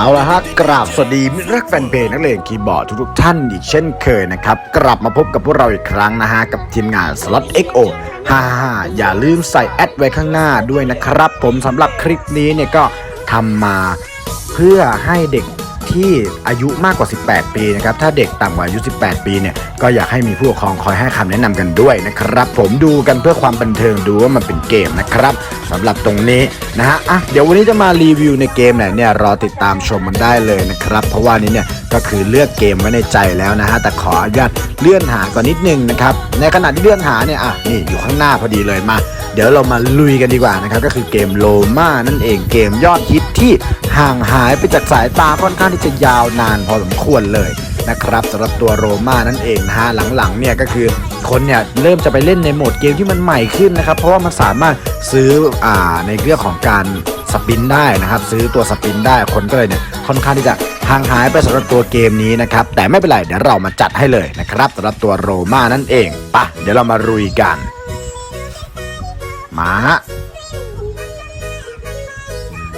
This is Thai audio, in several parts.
เอาละฮะกราบสวัสดีมิตรรักแฟนเพลงนักเลงคีย์บอร์ดทุกๆท่านอีกเช่นเคยนะครับ กลับมาพบกับพวกเราอีกครั้งนะฮะ กับทีมงาน Slot XO ฮ่าอย่าลืมใส่แอดไว้ข้างหน้าด้วยนะครับ ผมสำหรับคลิปนี้เนี่ยก็ทำมาเพื่อให้เด็ก ที่อายุมากกว่า 18 ปีนะครับ ถ้าเด็กต่ำกว่าอายุ 18 ปีเนี่ย ก็อยากให้มีผู้ปกครองคอยให้คำแนะนำกันด้วยนะครับ ผมดูกันเพื่อความบันเทิงดูว่ามันเป็นเกมนะครับสำหรับตรงนี้นะฮะ อะ เดี๋ยววันนี้จะมารีวิวในเกมไหนเนี่ย รอติดตามชมมันได้เลยนะครับ เพราะว่านี้เนี่ยก็คือเลือกเกมไว้ในใจแล้วนะฮะ แต่ขออนุญาตเลื่อนหาก่อนนิดนึงนะครับ ในขณะที่เลื่อนหาเนี่ย อะ นี่อยู่ข้างหน้าพอดีเลยมา เดี๋ยวเรามาลุยกันดีกว่านะครับ ก็คือเกมโลมานั่นเอง เกมยอดฮิตที่ ห่างหายไปจากสายตาค่อนข้างที่จะยาวนานพอสมควรเลยนะครับสำหรับตัวโรมานั่นเองนะฮะหลังๆเนี่ยก็คือคนเนี่ยเริ่มจะไปเล่นในโหมดเกมที่มันใหม่ขึ้นนะครับ เพราะว่ามันสามารถซื้ออ่าในเรื่องของการสปินได้นะครับ ซื้อตัวสปินได้คนก็เลยเนี่ยค่อนข้างที่จะห่างหายไปสำหรับตัวเกมนี้นะครับ แต่ไม่เป็นไรเดี๋ยวเรามาจัดให้เลยนะครับสำหรับตัวโรมานั่นเองปะเดี๋ยวเรามารุยกัน มา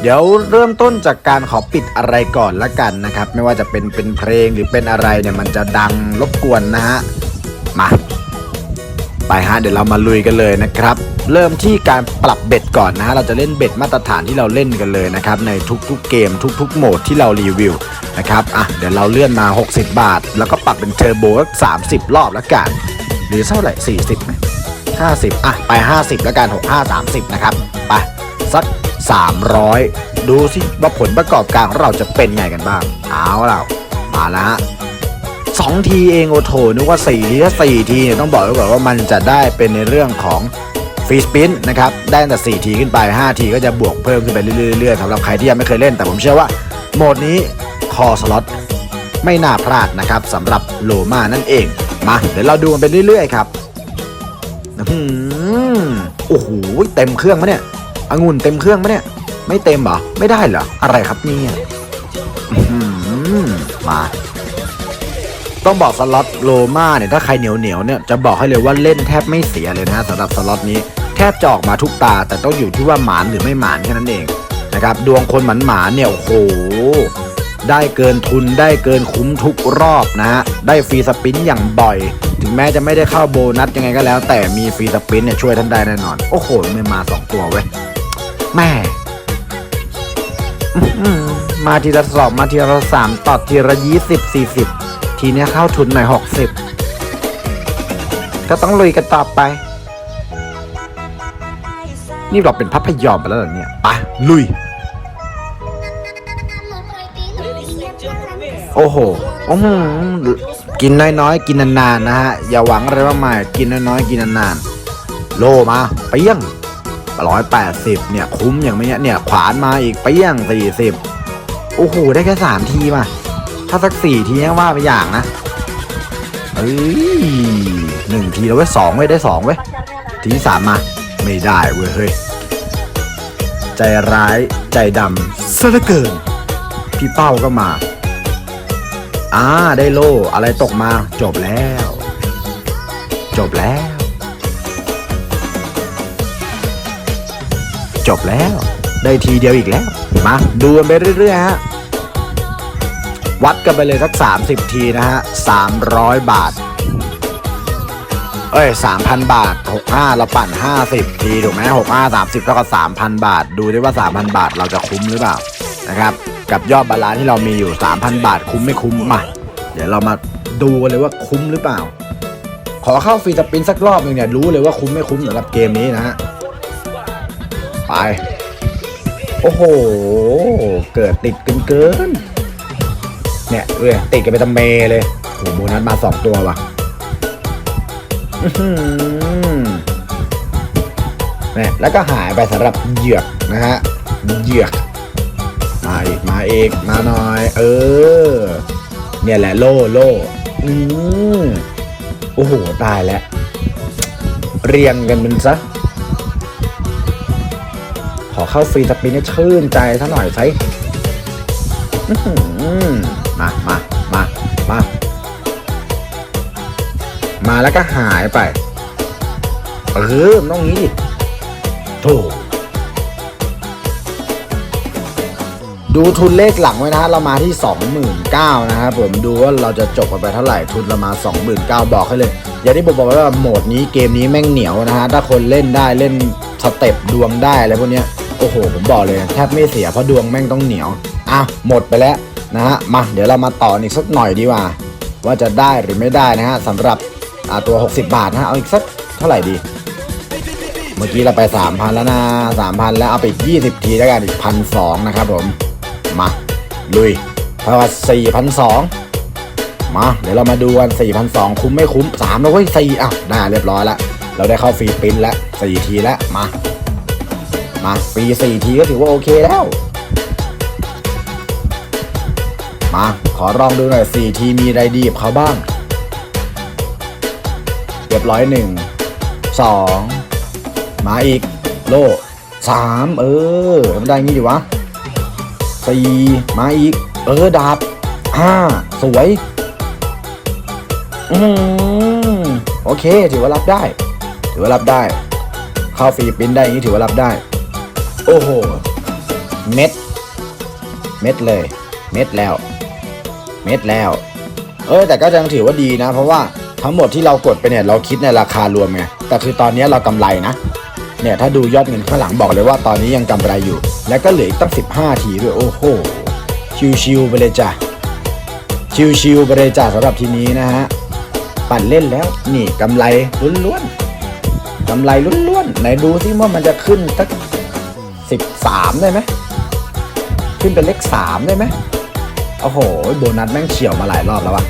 เดี๋ยวเริ่มต้นจากการขอปิดอะไรก่อนละกันนะครับ ไม่ว่าจะเป็นเป็นเพลงหรือเป็นอะไรเนี่ยมันจะดังรบกวนนะฮะ มาไปฮะเดี๋ยวเรามาลุยกันเลยนะครับ เริ่มที่การปรับเบ็ดก่อนนะฮะเราจะเล่นเบ็ดมาตรฐานที่เราเล่นกันเลยนะครับในทุกๆเกมทุกๆโหมดที่เรารีวิวนะครับอะเดี๋ยวเราเลื่อนมา 60 บาท แล้วก็ปรับเป็นเทอร์โบสัก30รอบละกันหรือเท่าไหร่40ไหม50อะไป 50 แล้วกัน 65 30 นะครับ ไป สัก 300 ดูสิว่าผลประกอบการของเราจะเป็นไงกันบ้าง เอาเรามาแล้วฮะสองทีเองโอโถนึกว่า4ทีถ้า4ทีเนี่ยต้องบอกไว้ก่อนว่ามันจะได้เป็นในเรื่องของฟรีสปินนะครับ ได้ตั้งแต่ 4 ทีขึ้นไป 5 ทีก็จะบวกเพิ่มขึ้นไปเรื่อยๆสำหรับใครที่ยังไม่เคยเล่น แต่ผมเชื่อว่าโหมดนี้คอสล็อตไม่น่าพลาดนะครับสำหรับโลมานั่นเอง มาเดี๋ยวเราดูกันไปเรื่อยๆครับอืมโอ้โหเต็มเครื่องมะเนี่ย องุ่นเต็มเครื่องมะเนี่ย ไม่เต็มเหรอ ไม่ได้เหรอ อะไรครับเนี่ยมา ต้องบอกสล็อตโลมาเนี่ย ถ้าใครเหนียวเหนียวเนี่ย จะบอกให้เลยว่าเล่นแทบไม่เสียเลยนะสำหรับสล็อตนี้ แทบจอกมาทุกตา แต่ต้องอยู่ที่ว่าหมานหรือไม่หมานแค่นั้นเองนะครับ ดวงคนหมันหมานเนี่ย โอ้โห ได้เกินทุนได้เกินคุ้มทุกรอบนะฮะ ได้ฟรีสปินอย่างบ่อย ถึงแม้จะไม่ได้เข้าโบนัสยังไงก็แล้ว แต่มีฟรีสปินเนี่ยช่วยท่านได้แน่นอน โอ้โหไม่มา 2 ตัวเว้ย แม่มาทีละสองมาทีละสามต่อทีละยี่สิบสี่สิบทีเนี้ยเข้าทุนหน่อยหกสิบก็ต้องลุยกันต่อไป นี่เราเป็นพัพยอมไปแล้วเหรอเนี่ยไปลุย โอ้โหอื้กินน้อยๆ กินนานๆนะฮะ อย่าหวังอะไรมากมาย กินน้อยๆ กินนานๆ โลมาเปี้ยง ร้อยแปดสิบเนี่ย คุ้มอย่างไม่เนี่ยเนี่ย ขวานมาอีกเปี้ยงสี่สิบโอ้โห ได้แค่สามทีมาถ้าสักสี่ทียังว่าไปอย่างนะ เอ้ยหนึ่งทีแล้วเว้ยสองเว้ย ได้สองเว้ย ทีที่สามมา ไม่ได้เว้ยเฮ้ย ใจร้ายใจดำซะเหลือเกิน พี่เป้าก็มาอ่าได้โล่อะไรตกมาจบแล้ว จบแล้ว จบแล้ว ได้ทีเดียวอีกแล้ว มาดูกันไปเรื่อยๆฮะวัดกันไปเลยสัก 30 ทีนะฮะ 300 บาท เอ้ย 3,000 บาท 65 เราปั่น 50 ทีถูกไหม65 30 เท่ากับ 3,000 บาท ดูได้ว่า 3,000 บาทเราจะคุ้มหรือเปล่า นะครับ กับยอดบาลานซ์ที่เรามีอยู่ 3,000 บาทคุ้มไม่คุ้มมา เดี๋ยวเรามาดูเลยว่าคุ้มหรือเปล่า ขอเข้าฟรีสปินสักรอบหนึ่งเนี่ยรู้เลยว่าคุ้มไม่คุ้มสำหรับเกมนี้นะฮะ ไปโอ้โห เกิดติดกันเกิน เนี่ยเอ้ยติดกันไปตำเมเลยโอ้โหโบนัสมาสองตัวว่ะเนี่ยแล้วก็หายไปสำหรับเหยือกนะฮะเหยือกมาอีกมาอีกมาหน่อย เออ เนี่ยแหละโล่โล่อืมโอ้โห ตายแล้ว เรียงกันเป็นซะ อเข้าฟรีสปินให้ชื่นใจซะหน่อยสิอื้อหือมามามามา มาแล้วก็หายไปเออมันต้องงี้ดิโถดูทุนเลขหลังไว้นะฮะเรามาที่ 29,000นะครับผมดูว่าเราจะจบกันไปเท่าไหร่ทุนเรามา 29,000บอกให้เลย อย่างที่ผมบอกไว้ว่าโหมดนี้เกมนี้แม่งเหนียวนะฮะถ้าคนเล่นได้เล่นสเต็ปดวงได้อะไรพวกเนี้ย โอ้โห ผมบอกเลยแทบไม่เสียเพราะดวงแม่งต้องเหนียวอะหมดไปแล้วนะฮะมาเดี๋ยวเรามาต่ออีกสักหน่อยดีกว่า ว่าจะได้หรือไม่ได้นะฮะสำหรับตัว 60 บาทนะฮะเอาอีกสักเท่าไหร่ดี เมื่อกี้เราไป 3,000 แล้วนะ 3,000 แล้วเอาไปอีก20 ทีแล้วกันอีก1,200นะครับผม มา ลุยเท่ากับ4,200มา เดี๋ยวเรามาดูกัน4,200คุ้มไม่คุ้ม3แล้วเว้ย4อ้าวได้เรียบร้อยแล้วเราได้เข้าฟรีปริ้นแล้ว4ทีแล้วมา มาฟรี4ทีก็ถือว่าโอเคแล้ว มาขอลองดูหน่อย4ทีมีอะไรดีกับเขาบ้างเรียบร้อยหนึ่งสองมาอีกโลสามเออทำได้งี้ดิวะสี่มาอีก เออดาบห้าสวย อืมโอเค ถือว่ารับได้ ถือว่ารับได้ เข้าฟรีปิ้นได้อย่างนี้ถือว่ารับได้ โอ้โห เม็ด เม็ดเลย เม็ดแล้ว เม็ดแล้ว เออแต่ก็ยังถือว่าดีนะ เพราะว่าทั้งหมดที่เรากดไปเนี่ยเราคิดในราคารวมไง แต่คือตอนนี้เรากำไรนะ เนี่ยถ้าดูยอดเงินข้างหลังบอกเลยว่าตอนนี้ยังกำไรอยู่ แล้วก็เหลืออีกตั้ง 15 ทีด้วยโอ้โห ชิวๆไปเลยจ้ะ ชิวๆไปเลยจ้ะสำหรับทีนี้นะฮะ ปั่นเล่นแล้วนี่กำไรล้วนๆกำไรล้วนๆไหนดูซิว่ามันจะขึ้นสัก 13 ได้ไหมขึ้นเป็นเลข 3 ได้ไหมโอ้โห โบนัสแม่งเฉี่ยวมาหลายรอบแล้ววะ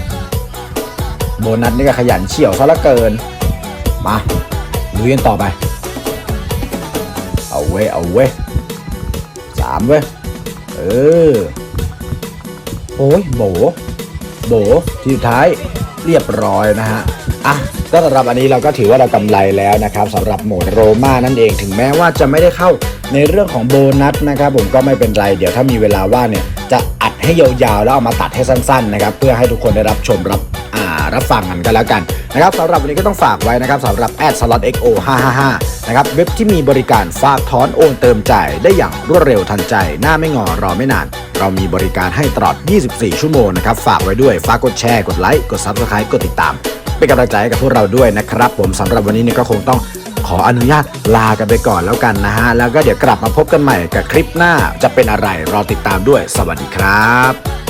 โบนัสนี่ก็ขยันเฉี่ยวซะละเกิน มาลุยกันต่อไป เอาเว้ยเอาเว้ยสามเว้ยเออ โอ้ยโบ โบ ทีสุดท้ายเรียบร้อยนะฮะ อะก็สำหรับอันนี้เราก็ถือว่าเรากำไรแล้วนะครับสำหรับโหมดโรมานั่นเองถึงแม้ว่าจะไม่ได้เข้า ในเรื่องของโบนัสนะครับผมก็ไม่เป็นไร เดี๋ยวถ้ามีเวลาว่างเนี่ยจะอัดให้ยาวๆ แล้วเอามาตัดให้สั้นๆนะครับเพื่อให้ทุกคนได้รับชมรับอ่ารับฟังกันกันแล้วกันนะครับสำหรับวันนี้ก็ต้องฝากไว้นะครับสำหรับ a d slot xo 555นะครับเว็บที่มีบริการฝากถอนโอนเติมจ่ายได้อย่างรวดเร็วทันใจ หน้าไม่งอรอไม่นาน เรามีบริการให้ตลอด 24 ชั่วโมงนะครับฝากไว้ด้วยฝากกดแชร์กดไลค์กด Subscribe กดติดตาม เป็นกำลังใจให้กับพวกเราด้วยนะครับ ผมสำหรับวันนี้เนี่ยก็คงต้อง ขออนุญาตลากันไปก่อนแล้วกันนะฮะ แล้วก็เดี๋ยวกลับมาพบกันใหม่กับคลิปหน้าจะเป็นอะไรรอติดตามด้วย สวัสดีครับ